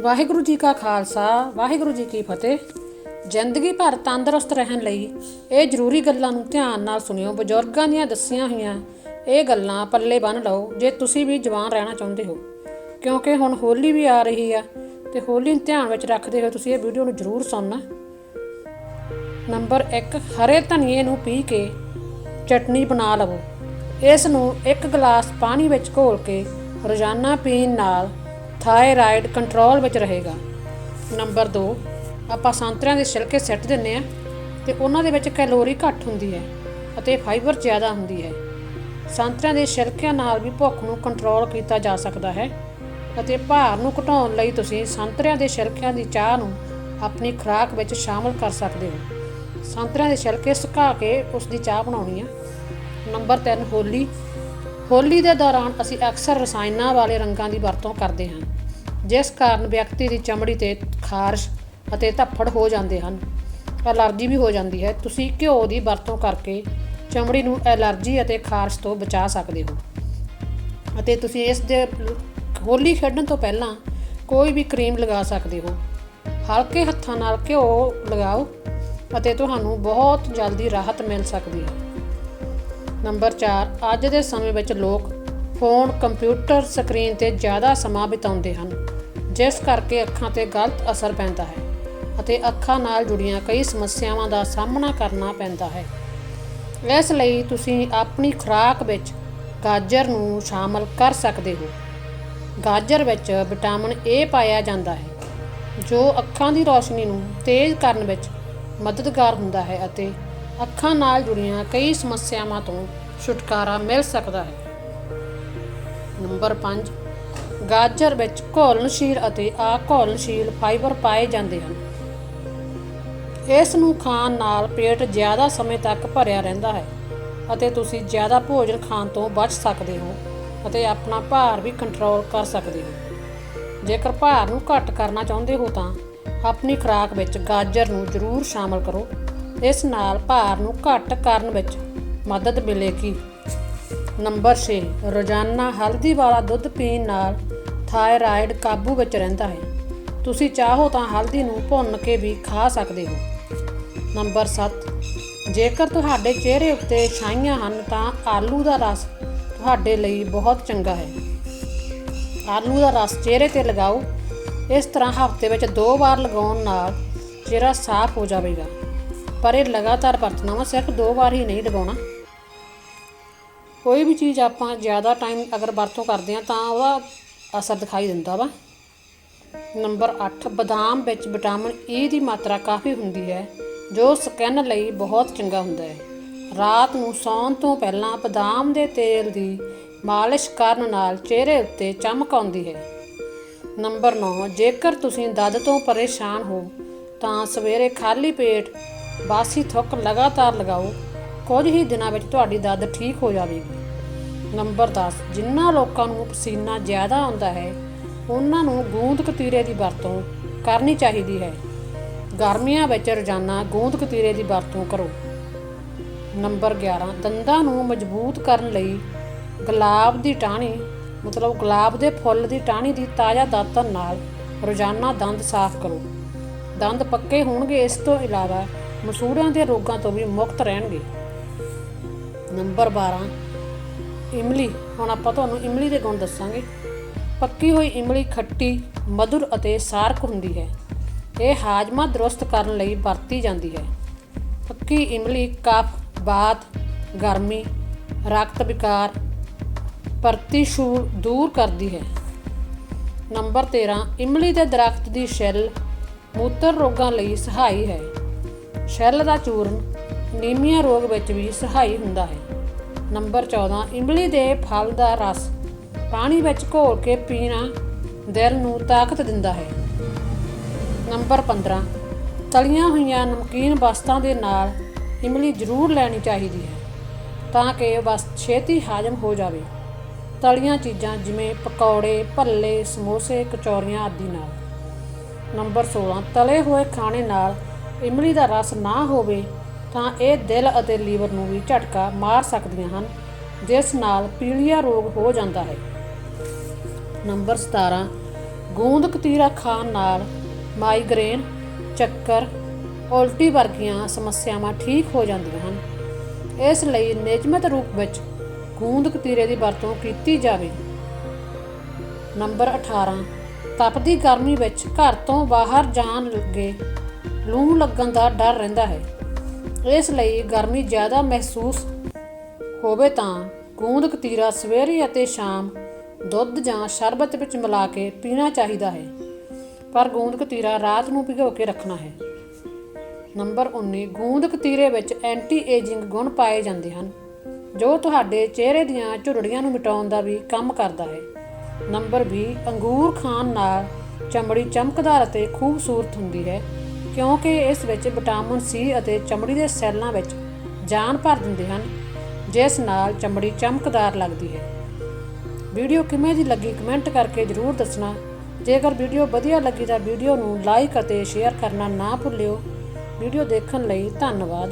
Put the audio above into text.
ਵਾਹਿਗੁਰੂ ਜੀ ਕਾ ਖਾਲਸਾ, ਵਾਹਿਗੁਰੂ ਜੀ ਕੀ ਫਤਿਹ। ਜ਼ਿੰਦਗੀ ਭਰ ਤੰਦਰੁਸਤ ਰਹਿਣ ਲਈ ਇਹ ਜ਼ਰੂਰੀ ਗੱਲਾਂ ਨੂੰ ਧਿਆਨ ਨਾਲ ਸੁਣਿਓ। ਬਜ਼ੁਰਗਾਂ ਦੀਆਂ ਦੱਸੀਆਂ ਹੋਈਆਂ ਇਹ ਗੱਲਾਂ ਪੱਲੇ ਬੰਨ ਲਓ, ਜੇ ਤੁਸੀਂ ਵੀ ਜਵਾਨ ਰਹਿਣਾ ਚਾਹੁੰਦੇ ਹੋ। ਕਿਉਂਕਿ ਹੁਣ ਹੋਲੀ ਵੀ ਆ ਰਹੀ ਆ ਤੇ ਹੋਲੀ ਨੂੰ ਧਿਆਨ ਵਿੱਚ ਰੱਖਦੇ ਹੋਏ ਤੁਸੀਂ ਇਹ ਵੀਡੀਓ ਨੂੰ ਜ਼ਰੂਰ ਸੁਣਨਾ। ਨੰਬਰ 1 ਹਰੇ ਧਨੀਏ ਨੂੰ ਪੀ ਕੇ ਚਟਨੀ ਬਣਾ ਲਵੋ। ਇਸ ਨੂੰ ਇੱਕ ਗਲਾਸ ਪਾਣੀ ਵਿੱਚ ਘੋਲ ਕੇ ਰੋਜ਼ਾਨਾ ਪੀਣ ਨਾਲ ਥਾਇਰਾਇਡ ਕੰਟਰੋਲ ਵਿੱਚ ਰਹੇਗਾ। ਨੰਬਰ 2 ਆਪਾਂ ਸੰਤਰਿਆਂ ਦੇ ਛਿਲਕੇ ਸਿੱਟ ਦਿੰਨੇ ਆ ਤੇ ਉਹਨਾਂ ਦੇ ਵਿੱਚ ਕੈਲੋਰੀ ਘੱਟ ਹੁੰਦੀ ਹੈ ਅਤੇ ਫਾਈਬਰ ਜ਼ਿਆਦਾ ਹੁੰਦੀ ਹੈ। ਸੰਤਰਿਆਂ ਦੇ ਛਿਲਕਿਆਂ ਨਾਲ ਵੀ ਭੁੱਖ ਨੂੰ ਕੰਟਰੋਲ ਕੀਤਾ ਜਾ ਸਕਦਾ ਹੈ ਅਤੇ ਭਾਰ ਨੂੰ ਘਟਾਉਣ ਲਈ ਤੁਸੀਂ ਸੰਤਰਿਆਂ ਦੇ ਛਿਲਕਿਆਂ ਦੀ ਚਾਹ ਨੂੰ ਆਪਣੀ ਖੁਰਾਕ ਵਿੱਚ ਸ਼ਾਮਲ ਕਰ ਸਕਦੇ ਹੋ। ਸੰਤਰਿਆਂ ਦੇ ਛਿਲਕੇ ਸੁਕਾ ਕੇ ਉਸ ਦੀ ਚਾਹ ਬਣਾਉਣੀ ਆ ਨੰਬਰ 3 ਹੋਲੀ। ਹੋਲੀ ਦੇ ਦੌਰਾਨ ਅਸੀਂ ਅਕਸਰ ਰਸਾਇਣਾਂ ਵਾਲੇ ਰੰਗਾਂ ਦੀ ਵਰਤੋਂ ਕਰਦੇ ਹਾਂ, ਜਿਸ ਕਾਰਨ ਵਿਅਕਤੀ ਦੀ ਚਮੜੀ ਤੇ ਖਾਰਸ਼ ਅਤੇ ਧੱਫੜ ਹੋ ਜਾਂਦੇ ਹਨ, ਐਲਰਜੀ ਵੀ ਹੋ ਜਾਂਦੀ ਹੈ। ਤੁਸੀਂ ਘਿਓ ਦੀ ਵਰਤੋਂ ਕਰਕੇ ਚਮੜੀ ਨੂੰ ਐਲਰਜੀ ਅਤੇ ਖਾਰਸ਼ ਤੋਂ ਬਚਾ ਸਕਦੇ ਹੋ। ਅਤੇ ਤੁਸੀਂ ਇਸ ਦੇ ਹੋਲੀ ਖੇਡਣ ਤੋਂ ਪਹਿਲਾਂ ਕੋਈ ਵੀ ਕਰੀਮ ਲਗਾ ਸਕਦੇ ਹੋ। ਹਲਕੇ ਹੱਥਾਂ ਨਾਲ ਘਿਓ ਲਗਾਓ ਅਤੇ ਤੁਹਾਨੂੰ ਬਹੁਤ ਜਲਦੀ ਰਾਹਤ ਮਿਲ ਸਕਦੀ ਹੈ। ਨੰਬਰ 4 ਅੱਜ ਦੇ ਸਮੇਂ ਵਿੱਚ ਲੋਕ ਫੋਨ, ਕੰਪਿਊਟਰ ਸਕਰੀਨ ਤੇ ਜ਼ਿਆਦਾ ਸਮਾਂ ਬਿਤਾਉਂਦੇ ਹਨ, ਜਿਸ ਕਰਕੇ ਅੱਖਾਂ ਤੇ ਗਲਤ ਅਸਰ ਪੈਂਦਾ ਹੈ ਅਤੇ ਅੱਖਾਂ ਨਾਲ ਜੁੜੀਆਂ ਕਈ ਸਮੱਸਿਆਵਾਂ ਦਾ ਸਾਹਮਣਾ ਕਰਨਾ ਪੈਂਦਾ ਹੈ। ਇਸ ਲਈ ਤੁਸੀਂ ਆਪਣੀ ਖੁਰਾਕ ਵਿੱਚ ਗਾਜਰ ਨੂੰ ਸ਼ਾਮਲ ਕਰ ਸਕਦੇ ਹੋ। ਗਾਜਰ ਵਿੱਚ ਵਿਟਾਮਿਨ ਏ ਪਾਇਆ ਜਾਂਦਾ ਹੈ, ਜੋ ਅੱਖਾਂ ਦੀ ਰੌਸ਼ਨੀ ਨੂੰ ਤੇਜ਼ ਕਰਨ ਵਿੱਚ ਮਦਦਗਾਰ ਹੁੰਦਾ ਹੈ ਅਤੇ ਅੱਖਾਂ ਨਾਲ ਜੁੜੀਆਂ ਕਈ ਸਮੱਸਿਆਵਾਂ ਤੋਂ ਛੁਟਕਾਰਾ ਮਿਲ ਸਕਦਾ ਹੈ। ਨੰਬਰ 5 ਗਾਜਰ ਵਿੱਚ ਘੁਲਣਸ਼ੀਲ ਅਤੇ ਅਘੁਲਣਸ਼ੀਲ ਫਾਈਬਰ ਪਾਏ ਜਾਂਦੇ ਹਨ। ਇਸ ਨੂੰ ਖਾਣ ਨਾਲ ਪੇਟ ਜ਼ਿਆਦਾ ਸਮੇਂ ਤੱਕ ਭਰਿਆ ਰਹਿੰਦਾ ਹੈ ਅਤੇ ਤੁਸੀਂ ਜ਼ਿਆਦਾ ਭੋਜਨ ਖਾਣ ਤੋਂ ਬਚ ਸਕਦੇ ਹੋ ਅਤੇ ਆਪਣਾ ਭਾਰ ਵੀ ਕੰਟਰੋਲ ਕਰ ਸਕਦੇ ਹੋ। ਜੇਕਰ ਭਾਰ ਨੂੰ ਘੱਟ ਕਰਨਾ ਚਾਹੁੰਦੇ ਹੋ ਤਾਂ ਆਪਣੀ ਖੁਰਾਕ ਵਿੱਚ ਗਾਜਰ ਨੂੰ ਜ਼ਰੂਰ ਸ਼ਾਮਲ ਕਰੋ। ਇਸ ਨਾਲ ਭਾਰ ਨੂੰ ਘੱਟ ਕਰਨ ਵਿੱਚ ਮਦਦ ਮਿਲੇਗੀ। ਨੰਬਰ 6 ਰੋਜ਼ਾਨਾ ਹਲਦੀ ਵਾਲਾ ਦੁੱਧ ਪੀਣ ਨਾਲ ਥਾਇਰਾਇਡ ਕਾਬੂ ਵਿੱਚ ਰਹਿੰਦਾ ਹੈ। ਤੁਸੀਂ ਚਾਹੋ ਤਾਂ ਹਲਦੀ ਨੂੰ ਭੁੰਨ ਕੇ ਵੀ ਖਾ ਸਕਦੇ ਹੋ। ਨੰਬਰ 7 ਜੇਕਰ ਤੁਹਾਡੇ ਚਿਹਰੇ ਉੱਤੇ ਛਾਈਆਂ ਹਨ ਤਾਂ ਆਲੂ ਦਾ ਰਸ ਤੁਹਾਡੇ ਲਈ ਬਹੁਤ ਚੰਗਾ ਹੈ। ਆਲੂ ਦਾ ਰਸ ਚਿਹਰੇ ਤੇ ਲਗਾਓ। ਇਸ ਤਰ੍ਹਾਂ ਹਫ਼ਤੇ ਵਿੱਚ ਦੋ ਵਾਰ ਲਗਾਉਣ ਨਾਲ ਚਿਹਰਾ ਸਾਫ਼ ਹੋ ਜਾਵੇਗਾ। ਪਰ ਇਹ ਲਗਾਤਾਰ ਵਰਤਣਾ ਵਾ, ਸਿਰਫ ਦੋ ਵਾਰ ਹੀ ਨਹੀਂ ਲਗਾਉਣਾ ਕੋਈ ਵੀ ਚੀਜ਼ ਆਪਾਂ ਜ਼ਿਆਦਾ ਟਾਈਮ ਅਗਰ ਵਰਤੋਂ ਕਰਦੇ ਹਾਂ ਤਾਂ ਉਹਦਾ ਅਸਰ ਦਿਖਾਈ ਦਿੰਦਾ ਵਾ। ਨੰਬਰ 8 ਬਦਾਮ ਵਿੱਚ ਵਿਟਾਮਿਨ ਈ ਦੀ ਮਾਤਰਾ ਕਾਫੀ ਹੁੰਦੀ ਹੈ, ਜੋ ਸਕਿਨ ਲਈ ਬਹੁਤ ਚੰਗਾ ਹੁੰਦਾ ਹੈ। ਰਾਤ ਨੂੰ ਸੌਣ ਤੋਂ ਪਹਿਲਾਂ ਬਦਾਮ ਦੇ ਤੇਲ ਦੀ ਮਾਲਿਸ਼ ਕਰਨ ਨਾਲ ਚਿਹਰੇ ਉੱਤੇ ਚਮਕ ਆਉਂਦੀ ਹੈ। ਨੰਬਰ 9 ਜੇਕਰ ਤੁਸੀਂ ਦਰਦ ਤੋਂ ਪਰੇਸ਼ਾਨ ਹੋ, ਤਾਂ ਸਵੇਰੇ ਖਾਲੀ ਪੇਟ ਬਾਸੀ ਥੁੱਕ ਲਗਾਤਾਰ ਲਗਾਓ, ਕੁਝ ਹੀ ਦਿਨਾਂ ਵਿੱਚ ਤੁਹਾਡੀ ਦਰਦ ਠੀਕ ਹੋ ਜਾਵੇਗੀ। ਨੰਬਰ 10 ਜਿਨ੍ਹਾਂ ਲੋਕਾਂ ਨੂੰ ਪਸੀਨਾ ਜ਼ਿਆਦਾ ਆਉਂਦਾ ਹੈ, ਉਹਨਾਂ ਨੂੰ ਗੂੰਦ ਕਤੀਰੇ ਦੀ ਵਰਤੋਂ ਕਰਨੀ ਚਾਹੀਦੀ ਹੈ। ਗਰਮੀਆਂ ਵਿੱਚ ਰੋਜ਼ਾਨਾ ਗੂੰਦ ਕਤੀਰੇ ਦੀ ਵਰਤੋਂ ਕਰੋ। ਨੰਬਰ 11 ਦੰਦਾਂ ਨੂੰ ਮਜ਼ਬੂਤ ਕਰਨ ਲਈ ਗੁਲਾਬ ਦੀ ਟਾਹਣੀ, ਮਤਲਬ ਗੁਲਾਬ ਦੇ ਫੁੱਲ ਦੀ ਟਾਹਣੀ ਦੀ ਤਾਜ਼ਾ ਦਾਤਨ ਨਾਲ ਰੋਜ਼ਾਨਾ ਦੰਦ ਸਾਫ਼ ਕਰੋ। ਦੰਦ ਪੱਕੇ ਹੋਣਗੇ, ਇਸ ਤੋਂ ਇਲਾਵਾ ਮਸੂੜਿਆਂ ਦੇ ਰੋਗਾਂ ਤੋਂ ਵੀ ਮੁਕਤ ਰਹਿਣਗੇ। ਨੰਬਰ 12 ਇਮਲੀ। ਹੁਣ ਆਪਾਂ ਤੁਹਾਨੂੰ ਇਮਲੀ ਦੇ ਗੁਣ ਦੱਸਾਂਗੇ। ਪੱਕੀ ਹੋਈ ਇਮਲੀ ਖੱਟੀ, ਮਧੁਰ ਅਤੇ ਸਾਰਕ ਹੁੰਦੀ ਹੈ। ਇਹ ਹਾਜ਼ਮਾ ਦਰੁਸਤ ਕਰਨ ਲਈ ਵਰਤੀ ਜਾਂਦੀ ਹੈ। ਪੱਕੀ ਇਮਲੀ ਕਫ, ਬਾਤ, ਗਰਮੀ, ਰਕਤ ਵਿਕਾਰ, ਪ੍ਰਤੀਸ਼ੂਲ ਦੂਰ ਕਰਦੀ ਹੈ। ਨੰਬਰ 13 ਇਮਲੀ ਦੇ ਦਰਖਤ ਦੀ ਛਿੱਲ ਮੂਤਰ ਰੋਗਾਂ ਲਈ ਸਹਾਈ ਹੈ। ਸ਼ੈੱਲ ਦਾ ਚੂਰਨ ਨੀਮੀਆ ਰੋਗ ਵਿੱਚ ਵੀ ਸਹਾਈ ਹੁੰਦਾ ਹੈ। ਨੰਬਰ 14 ਇਮਲੀ ਦੇ ਫਲ ਦਾ ਰਸ ਪਾਣੀ ਵਿੱਚ ਘੋਲ ਕੇ ਪੀਣਾ ਦਿਲ ਨੂੰ ਤਾਕਤ ਦਿੰਦਾ ਹੈ। ਨੰਬਰ 15 ਤਲੀਆਂ ਹੋਈਆਂ ਨਮਕੀਨ ਵਸਤਾਂ ਦੇ ਨਾਲ ਇਮਲੀ ਜ਼ਰੂਰ ਲੈਣੀ ਚਾਹੀਦੀ ਹੈ ਤਾਂ ਕਿ ਬਸ ਛੇਤੀ ਹਾਜ਼ਮ ਹੋ ਜਾਵੇ। ਤਲੀਆਂ ਚੀਜ਼ਾਂ ਜਿਵੇਂ ਪਕੌੜੇ, ਭੱਲੇ, ਸਮੋਸੇ, ਕਚੌਰੀਆਂ ਆਦਿ ਨਾਲ। ਨੰਬਰ 16 ਤਲੇ ਹੋਏ ਖਾਣੇ ਨਾਲ ਇਮਲੀ ਦਾ ਰਸ ਨਾ ਹੋਵੇ ਤਾਂ ਇਹ ਦਿਲ ਅਤੇ ਲੀਵਰ ਨੂੰ ਵੀ ਝਟਕਾ ਮਾਰ ਸਕਦੀਆਂ ਹਨ, ਜਿਸ ਨਾਲ ਪੀਲੀਆ ਰੋਗ ਹੋ ਜਾਂਦਾ ਹੈ। ਨੰਬਰ 17 ਗੂੰਦ ਕਤੀਰਾ ਖਾਣ ਨਾਲ ਮਾਈਗ੍ਰੇਨ, ਚੱਕਰ, ਉਲਟੀ ਵਰਗੀਆਂ ਸਮੱਸਿਆਵਾਂ ਠੀਕ ਹੋ ਜਾਂਦੀਆਂ ਹਨ। ਇਸ ਲਈ ਨਿਯਮਿਤ ਰੂਪ ਵਿੱਚ ਗੂੰਦ ਕਤੀਰੇ ਦੀ ਵਰਤੋਂ ਕੀਤੀ ਜਾਵੇ। ਨੰਬਰ 18 ਤਪਦੀ ਗਰਮੀ ਵਿੱਚ ਘਰ ਤੋਂ ਬਾਹਰ ਜਾਣ ਲੱਗੇ ਲੂ ਲੱਗਣ ਦਾ ਡਰ ਰਹਿੰਦਾ ਹੈ। ਇਸ ਲਈ ਗਰਮੀ ਜ਼ਿਆਦਾ ਮਹਿਸੂਸ ਹੋਵੇ ਤਾਂ ਗੂੰਦ, ਕਤੀਰਾ ਸਵੇਰੇ ਅਤੇ ਸ਼ਾਮ ਦੁੱਧ ਜਾਂ ਸ਼ਰਬਤ ਵਿੱਚ ਮਿਲਾ ਕੇ ਪੀਣਾ ਚਾਹੀਦਾ ਹੈ। ਪਰ ਗੂੰਦ, ਕਤੀਰਾ ਰਾਤ ਨੂੰ ਭਿਗੋ ਕੇ ਰੱਖਣਾ ਹੈ। ਨੰਬਰ 19 ਗੂੰਦ, ਕਤੀਰੇ ਵਿੱਚ ਐਂਟੀ ਏਜਿੰਗ ਗੁਣ ਪਾਏ ਜਾਂਦੇ ਹਨ, ਜੋ ਤੁਹਾਡੇ ਚਿਹਰੇ ਦੀਆਂ ਝੁਰੜੀਆਂ ਨੂੰ ਮਿਟਾਉਣ ਦਾ ਵੀ ਕੰਮ ਕਰਦਾ ਹੈ। ਨੰਬਰ 20 ਅੰਗੂਰ ਖਾਣ ਨਾਲ ਚਮੜੀ ਚਮਕਦਾਰ ਅਤੇ ਖੂਬਸੂਰਤ ਹੁੰਦੀ ਹੈ। ਕਿਉਂਕਿ ਇਸ ਵਿੱਚ ਵਿਟਾਮਿਨ ਸੀ ਅਤੇ ਚਮੜੀ ਦੇ ਸੈੱਲਾਂ ਵਿੱਚ ਜਾਨ ਭਰ ਦਿੰਦੇ ਹਨ, ਜਿਸ ਨਾਲ ਚਮੜੀ ਚਮਕਦਾਰ ਲੱਗਦੀ ਹੈ। ਵੀਡੀਓ ਕਿਵੇਂ ਦੀ ਲੱਗੀ ਕਮੈਂਟ ਕਰਕੇ ਜਰੂਰ ਦੱਸਣਾ। ਜੇਕਰ ਵੀਡੀਓ ਵਧੀਆ ਲੱਗੀ ਤਾਂ ਵੀਡੀਓ ਨੂੰ ਲਾਈਕ ਅਤੇ ਸ਼ੇਅਰ ਕਰਨਾ ਨਾ ਭੁੱਲਿਓ। ਵੀਡੀਓ ਦੇਖਣ ਲਈ ਧੰਨਵਾਦ।